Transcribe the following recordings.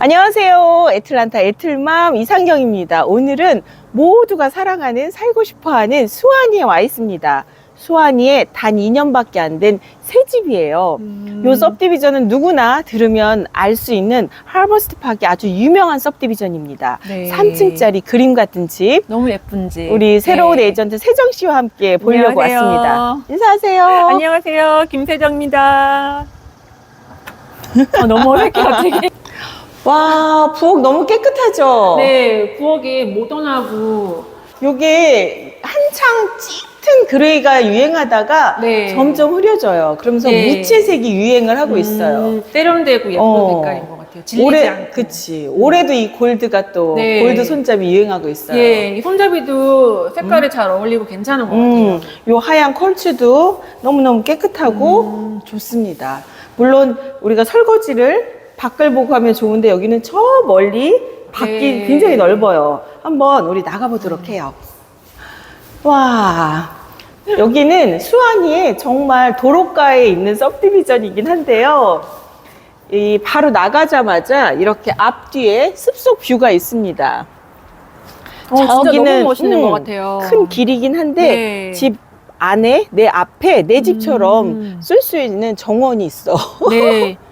안녕하세요. 애틀란타 애틀맘 이상경입니다. 오늘은 모두가 사랑하는 살고 싶어하는 수완이에 와 있습니다. 수완이에 단 2년밖에 안 된 새 집이에요. 음. 요 서브디비전은 누구나 들으면 알 수 있는 하버스트 파크의 아주 유명한 서브디비전입니다. 네. 3층짜리 그림 같은 집. 너무 예쁜 집. 우리 새로운 네. 에이전트 세정 씨와 함께 보려고 안녕하세요. 왔습니다. 인사하세요. 안녕하세요. 김세정입니다. 아, 너무 어렵게 갑자기. 와, 부엌 너무 깨끗하죠? 네, 부엌이 모던하고. 요게 한창 짙은 그레이가 유행하다가 네. 점점 흐려져요. 그러면서 네. 무채색이 유행을 하고 있어요. 음, 세련되고 예쁜 어. 색깔인 것 같아요. 질리지 올해 않고. 그치. 올해도 이 골드가 또 네. 골드 손잡이 유행하고 있어요. 예, 이 손잡이도 색깔이 잘 어울리고 괜찮은 것 음, 같아요. 요 하얀 컬츠도 너무너무 깨끗하고 음. 좋습니다. 물론 우리가 설거지를 밖을 보고 하면 좋은데 여기는 저 멀리 밖이 네. 굉장히 넓어요. 한번 우리 나가보도록 해요. 와, 여기는 수완이에 정말 도로가에 있는 서브디비전이긴 한데요. 이 바로 나가자마자 이렇게 앞뒤에 습속 뷰가 있습니다. 어, 너무 멋있는 것 같아요. 큰 길이긴 한데 네. 집 안에 내 앞에 내 집처럼 음. 쓸수 있는 정원이 있어. 네.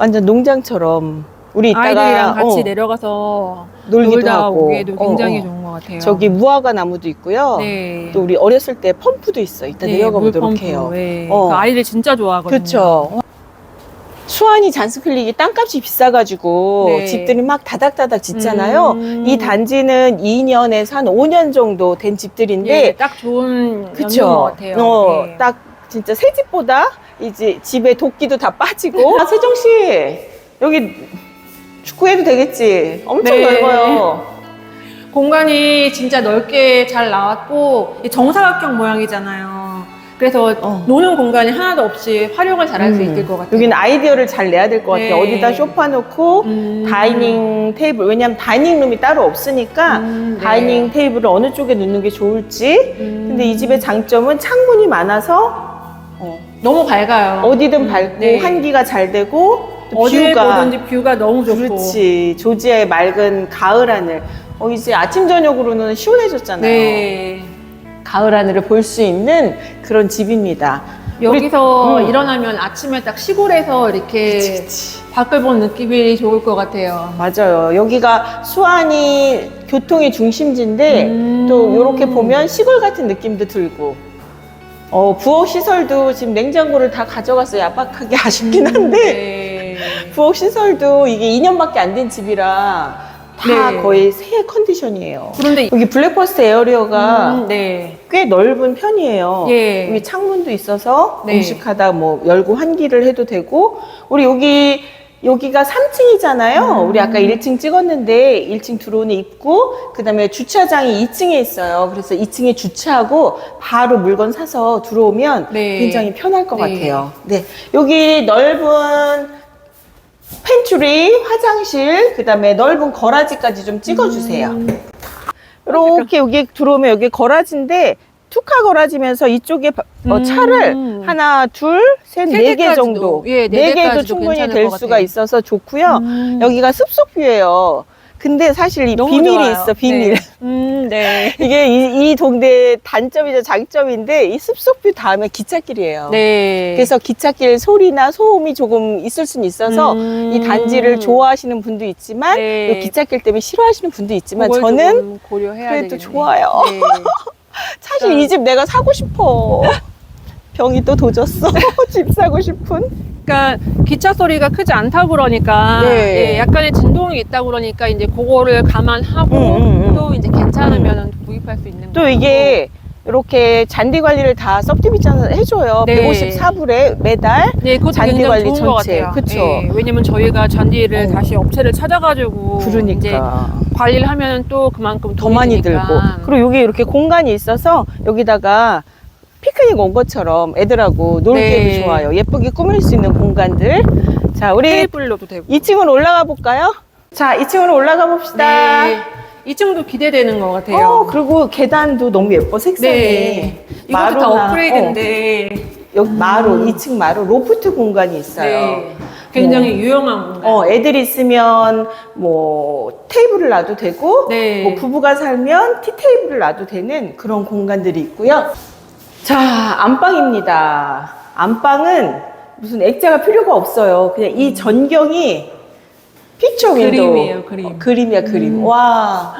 완전 농장처럼 우리 이따가 아이들이랑 같이 어, 내려가서 놀기도 놀다 하고 오기에도 굉장히 어, 어. 좋은 것 같아요. 저기 무화과 나무도 있고요. 네. 또 우리 어렸을 때 펌프도 있어. 이따 네, 내려가 보도록 물펌프. 해요. 네. 어. 그 아이들 진짜 좋아하거든요. 그렇죠. 수완이 잔스클릭이 땅값이 비싸가지고 네. 집들이 막 다닥다닥 짓잖아요. 음. 이 단지는 2년에서 한 5년 정도 된 집들인데 네, 딱 좋은 연도인 것 그쵸. 같아요. 어, 네. 딱 진짜 새 집보다 이제 집에 도끼도 다 빠지고. 아, 세정 씨 여기 축구해도 되겠지. 엄청 네. 넓어요. 공간이 진짜 넓게 잘 나왔고 이 정사각형 모양이잖아요. 그래서 어. 노는 공간이 하나도 없이 활용을 잘 할 수 음. 있을 것 같아요. 여기는 아이디어를 잘 내야 될 것 같아요. 네. 어디다 쇼파 놓고 음. 다이닝 테이블 왜냐면 다이닝 룸이 따로 없으니까 음, 네. 다이닝 테이블을 어느 쪽에 놓는 게 좋을지. 음. 근데 이 집의 장점은 창문이 많아서 어, 너무 밝아요. 어디든 음, 밝고 네. 환기가 잘 되고 또 어디에 뷰가 보든지 뷰가 너무 좋고. 그렇지. 조지아의 맑은 가을 하늘. 어, 이제 아침, 저녁으로는 시원해졌잖아요. 네. 가을 하늘을 볼 수 있는 그런 집입니다. 여기서 우리- 음. 일어나면 아침에 딱 시골에서 이렇게 그치, 그치. 밖을 본 느낌이 좋을 것 같아요. 맞아요. 여기가 수안이 교통의 중심지인데 음. 또 이렇게 보면 시골 같은 느낌도 들고 어, 부엌 시설도 지금 냉장고를 다 가져갔어요. 야박하게 아쉽긴 한데 네. 부엌 시설도 이게 2년밖에 안 된 집이라 다 네. 거의 새 컨디션이에요. 그런데 여기 블랙퍼스트 에어리어가 음, 네. 꽤 넓은 편이에요. 예. 여기 창문도 있어서 네. 음식하다 뭐 열고 환기를 해도 되고 우리 여기 여기가 3층이잖아요. 음. 우리 아까 1층 찍었는데 1층 들어오는 입구, 그다음에 주차장이 2층에 있어요. 그래서 2층에 주차하고 바로 물건 사서 들어오면 네. 굉장히 편할 것 네. 같아요. 네. 여기 넓은 펜츄리, 화장실, 그다음에 넓은 거라지까지 좀 찍어 주세요. 음. 이렇게 여기 들어오면 여기 거라지인데 투카 거라지면서 이쪽에 바- 어, 음. 차를 하나, 둘, 셋, 세 네 개 개까지도, 정도 예, 네 네 개도 개까지도 충분히 괜찮을 될 것 수가 같아요. 있어서 좋고요. 음. 여기가 습속뷰예요. 근데 사실 이 너무 비밀이 좋아요. 있어 비밀. 네. 음, 네. 이게 이, 이 동네의 단점이자 장점인데 이 습속뷰 다음에 기찻길이에요. 네. 그래서 기찻길 소리나 소음이 조금 있을 수는 있어서 음. 이 단지를 좋아하시는 분도 있지만 네. 이 기찻길 때문에 싫어하시는 분도 있지만 그걸 저는 조금 고려해야 그래도 되겠네요. 좋아요. 네. 사실 이 집 내가 사고 싶어. 병이 또 도졌어. 집 사고 싶은. 그러니까 기차 소리가 크지 않다 그러니까 네. 예, 약간의 진동이 있다 그러니까 이제 그거를 감안하고 음, 음, 음. 또 이제 괜찮으면 구입할 수 있는 또 거고. 이게 이렇게 잔디 관리를 다 서브디비전 해줘요. 네. 154불에 매달. 네, 그것도 잔디 굉장히 관리 좋은 것 전체. 같아요. 그쵸. 예, 왜냐면 저희가 잔디를 어. 다시 업체를 찾아가지고 이제 그러니까. 관리를 하면 또 그만큼 더 많이. 들고. 그리고 여기 이렇게 공간이 있어서 여기다가 피크닉 온 것처럼 애들하고 놀기에도 네. 좋아요. 예쁘게 꾸밀 수 있는 공간들. 자, 우리 테이블로도 되고. 2층으로 올라가 볼까요? 자, 2층으로 올라가 봅시다. 네. 2층도 기대되는 것 같아요. 어, 그리고 계단도 너무 예뻐, 색상이. 네. 이것도 다 마루나, 업그레이드인데 여기 마루, 2층 마루 로프트 공간이 있어요. 네. 굉장히 유용한 공간. 어, 애들 있으면 뭐 테이블을 놔도 되고 네. 뭐 부부가 살면 티 테이블을 놔도 되는 그런 공간들이 있고요. 자, 안방입니다. 안방은 무슨 액자가 필요가 없어요. 그냥 이 전경이 피처 윈도우. 그림이에요, 그림. 어, 그림이야, 그림. 음. 와.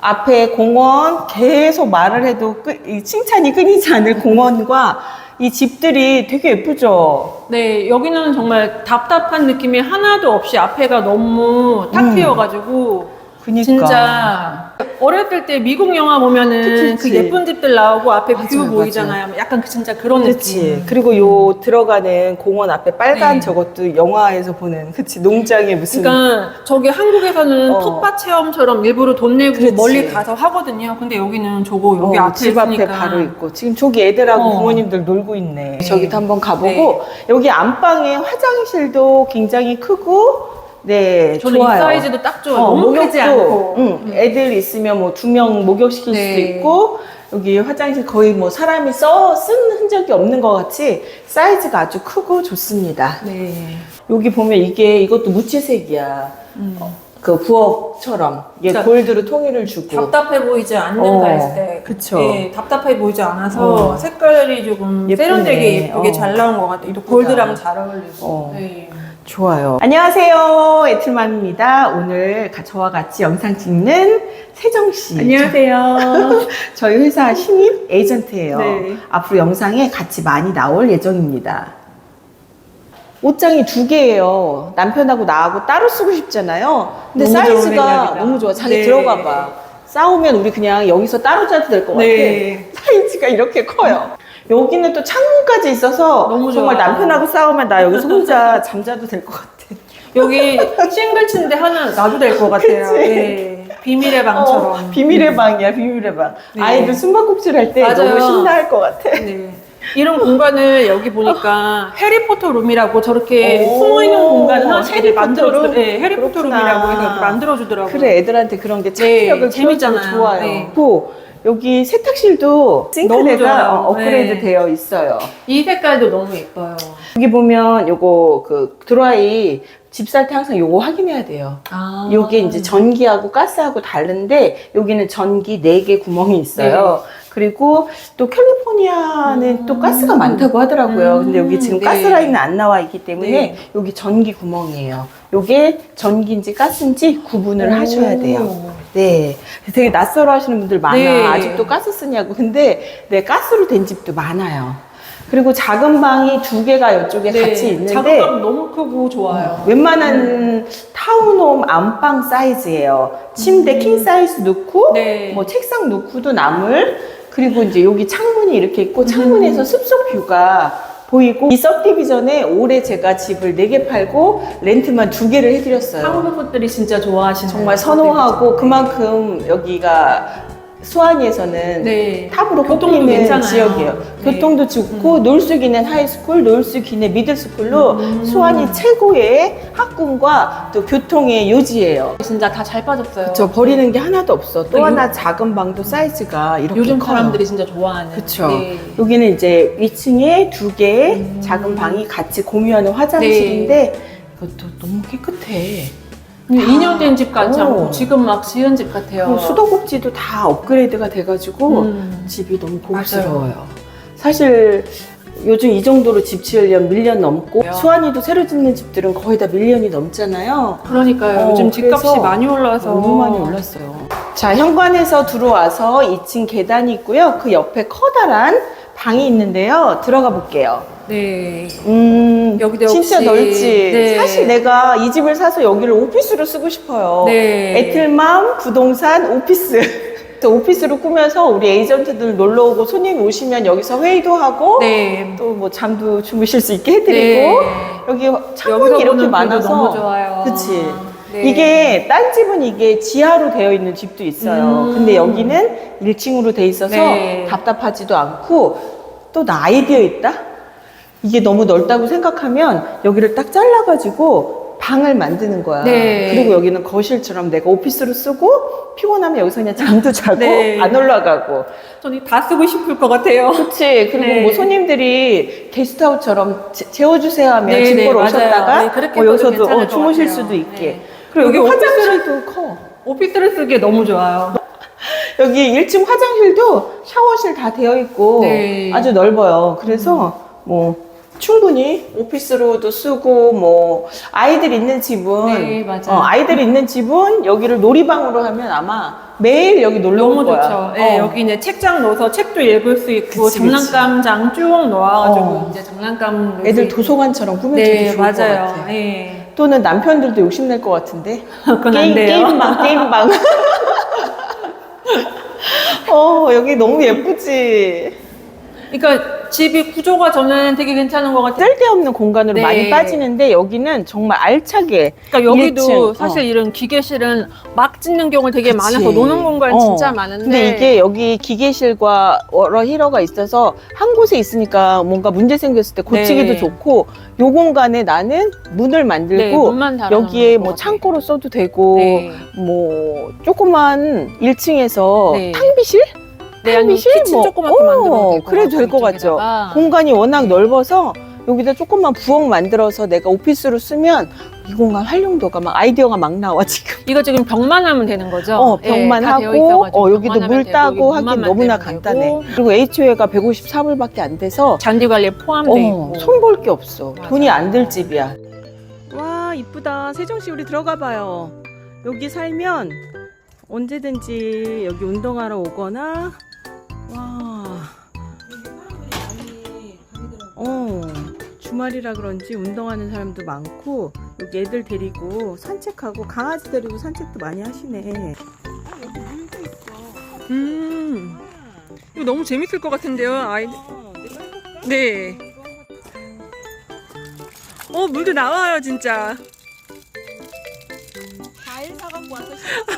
앞에 공원 계속 말을 해도 끄- 이 칭찬이 끊이지 않을 공원과 이 집들이 되게 예쁘죠. 네, 여기는 정말 답답한 느낌이 하나도 없이 앞에가 너무 탁 음. 트여가지고 그니까. 진짜 어렸을 때 미국 영화 보면은 그치, 그 그치. 예쁜 집들 나오고 앞에 뷰 맞아요, 보이잖아요. 약간 그 진짜 그런 그렇지. 느낌. 그리고 요 들어가는 공원 앞에 빨간 네. 저것도 영화에서 보는 그치 농장에 무슨 그러니까 저기 한국에서는 어. 텃밭 체험처럼 일부러 돈 내고 그렇지. 멀리 가서 하거든요. 근데 여기는 저거 여기 어, 앞에 집 앞에 있으니까. 바로 있고 지금 저기 애들하고 어. 부모님들 놀고 있네. 네. 저기도 한번 가보고 네. 여기 안방에 화장실도 굉장히 크고 네 저는 좋아요. 이 사이즈도 딱 좋아요. 어, 너무 크지 않고. 응, 애들 있으면 뭐 두 명 목욕시킬 네. 수도 있고 여기 화장실 거의 뭐 사람이 써 쓴 흔적이 없는 것 같이 사이즈가 아주 크고 좋습니다. 네. 여기 보면 이게 이것도 무채색이야. 음. 그 부엌처럼 이게 그러니까 골드로 통일을 주고. 답답해 보이지 않는 어, 가 있을 때. 그쵸. 네, 답답해 보이지 않아서 어. 색깔이 조금 예쁘네. 세련되게 예쁘게 어. 잘 나온 것 같아요. 또 골드랑 잘 어울리고. 어. 네. 좋아요. 안녕하세요. 애틀맘입니다. 오늘 가- 저와 같이 영상 찍는 세정씨. 안녕하세요. 저희 회사 신입 에이전트예요. 네. 앞으로 영상에 같이 많이 나올 예정입니다. 옷장이 두 개예요. 남편하고 나하고 따로 쓰고 싶잖아요. 근데 너무 좋은 사이즈가 생각이다. 너무 좋아. 자기 네. 들어가 봐. 싸우면 우리 그냥 여기서 따로 자도 될것 네. 같아. 사이즈가 이렇게 커요. 여기는 또 창문까지 있어서 너무 정말 좋아. 남편하고 싸우면 나 여기서 혼자 잠자도 될 것 같아. 여기 싱글 침대 하나 놔도 될 것 같아요. 그치? 네. 비밀의 방처럼. 어, 비밀의 방이야, 비밀의 방. 네. 아이들 숨바꼭질 할 때 맞아요. 너무 신나할 것 같아. 네. 이런 공간을 여기 보니까 해리포터 룸이라고 저렇게 오, 숨어 있는 공간을 애들 해리포터 만들어주, 룸? 네, 해리포터 그렇구나. 룸이라고 해서 이렇게 만들어 주더라고요. 그래, 애들한테 그런 게 네, 창의력을 재밌잖아요. 키워주고 좋아요. 네. 또 여기 세탁실도 싱크대가 좋아요. 어, 업그레이드 네. 되어 있어요. 이 색깔도 너무 예뻐요. 여기 보면 요거 그 드라이 집 살 때 항상 요거 확인해야 돼요. 아. 요게 이제 전기하고 가스하고 다른데 여기는 전기 4개 구멍이 있어요. 그리고 또 캘리포니아는 음. 또 가스가 많다고 하더라고요. 음. 근데 여기 지금 네. 가스 라인은 안 나와 있기 때문에 네. 여기 전기 구멍이에요. 요게 전기인지 가스인지 구분을 하셔야 돼요. 네. 되게 낯설어 하시는 분들 많아. 네. 아직도 가스 쓰냐고. 근데 네, 가스로 된 집도 많아요. 그리고 작은 방이 두 개가 이쪽에 같이 있는데 작업감 너무 크고 좋아요. 웬만한 타운홈 안방 사이즈예요. 침대 킹 사이즈 넣고 음. 네. 뭐 책상 넣고도 남을 그리고 이제 여기 창문이 이렇게 있고 음. 창문에서 숲속 뷰가 보이고 이 서디비전에 올해 제가 집을 네개 팔고 렌트만 두 개를 해드렸어요. 한국 분들이 진짜 좋아하시는 정말 선호하고 그만큼 여기가 수완이에서는 네. 탑으로 꼽히는. 지역이에요. 네. 교통도 좋고 놀수기는 하이스쿨, 놀수기는 미들스쿨로 음. 수완이 최고의 학군과 또 교통의 요지예요. 진짜 다 잘 빠졌어요. 저 버리는 게 하나도 없어. 또 네, 하나 작은 방도 사이즈가 이렇게 요즘 커요. 사람들이 진짜 좋아하는. 그쵸. 네. 여기는 이제 위층에 두 개의 음. 작은 방이 같이 공유하는 화장실인데 이것도 너무 깨끗해. 2년 된 집 같지 오. 않고 지금 막 지은 집 같아요. 그리고 수도꼭지도 다 업그레이드가 돼가지고 음. 집이 너무 고급스러워요. 사실 요즘 이 정도로 집 지으려면 밀년 넘고 그래요? 수완이도 새로 짓는 집들은 거의 다 밀년이 넘잖아요. 그러니까요. 어, 요즘 집값이 그래서 많이 올라서 너무 많이 올랐어요. 자, 현관에서 들어와서 2층 계단이 있고요. 그 옆에 커다란 방이 있는데요. 들어가 볼게요. 네. 음, 여기도 진짜 역시, 넓지. 네. 사실 내가 이 집을 사서 여기를 오피스로 쓰고 싶어요. 네. 애틀맘 부동산 오피스. 또 오피스로 꾸며서 우리 에이전트들 놀러 오고 손님 오시면 여기서 회의도 하고 네. 또 뭐 잠도 주무실 수 있게 해드리고 네. 여기 여기서 창문이 이렇게 많아서 너무 좋아요. 그치. 네. 이게 딴 집은 이게 지하로 되어 있는 집도 있어요. 음. 근데 여기는 1층으로 돼 있어서 네. 답답하지도 않고 또 나 아이디어 있다? 이게 너무 넓다고 생각하면 여기를 딱 잘라가지고 방을 만드는 거야. 네. 그리고 여기는 거실처럼 내가 오피스로 쓰고 피곤하면 여기서 그냥 잠도 자고 네. 안 올라가고. 저는 다 쓰고 싶을 것 같아요. 그치. 그리고 네. 뭐 손님들이 게스트하우스처럼 재- 재워주세요 하면 네, 집 네, 보러 맞아요. 오셨다가 네, 그렇게 뭐 해도 여기서도 괜찮을 어, 것 주무실 같아요. 수도 있게. 네. 그리고 여기 여기 화장실도 커. 오피스를 쓰기에 너무 좋아요. 여기 1층 화장실도 샤워실 다 되어 있고 네. 아주 넓어요. 그래서 뭐 충분히 오피스로도 쓰고 뭐 아이들 있는 집은 네, 맞아요. 어, 아이들 있는 집은 여기를 놀이방으로 하면 아마 매일 여기 놀러 올 너무 거야. 좋죠. 네, 어. 여기 이제 책장 넣어서 책도 읽을 수 있고 그치, 그치. 장난감장 쭉 놓아가지고 어. 이제 장난감 넣을 애들 수. 도서관처럼 꾸며줘도 네 좋을 것 맞아요. 같아. 네. 또는 남편들도 욕심낼 것 같은데 그건 안 게임, 돼요. 게임방 게임방 어 여기 너무 예쁘지 그러니까 집이 구조가 저는 되게 괜찮은 것 같아요. 쓸데없는 공간으로 네. 많이 빠지는데 여기는 정말 알차게 그러니까 여기도 1층, 사실 어. 이런 기계실은 막 짓는 경우 되게 그치. 많아서 노는 공간 어. 진짜 많은데 근데 이게 여기 기계실과 여러 힐러가 있어서 한 곳에 있으니까 뭔가 문제 생겼을 때 고치기도 네. 좋고 요 공간에 나는 문을 네, 만들고 달아놓는 여기에 것 뭐. 창고로 써도 되고 네. 뭐 조그만 1층에서 네. 탕비실 네, 아니 탕비실 키친 뭐, 조그맣게 어, 만들어도 될것 그래 도 될 같고, 것 같죠. 이쪽에다가. 공간이 워낙 넓어서 여기다 조금만 부엌 만들어서 내가 오피스로 쓰면 이 공간 활용도가 막 아이디어가 막 나와 지금. 이거 지금 벽만 하면 되는 거죠? 어, 벽만 예, 다 되어 하고 있어가지고 어, 여기도 벽만 물 하면 되고, 따고 여기 하기 문만 너무나 만들면 간단해. 되고, 그리고 HOA가 154불밖에 안 돼서 잔디 관리 포함돼 어, 있고 손볼 게 없어. 맞아. 돈이 안 들 집이야. 와 이쁘다. 세정씨 우리 들어가 봐요. 여기 살면 언제든지 여기 운동하러 오거나 주말이라 그런지 운동하는 사람도 많고 여기 애들 데리고 산책하고 강아지 데리고 산책도 많이 하시네. 음 이거 너무 재밌을 것 같은데요 아이들 네. 어 물도 나와요 진짜 과일 사갖고 와서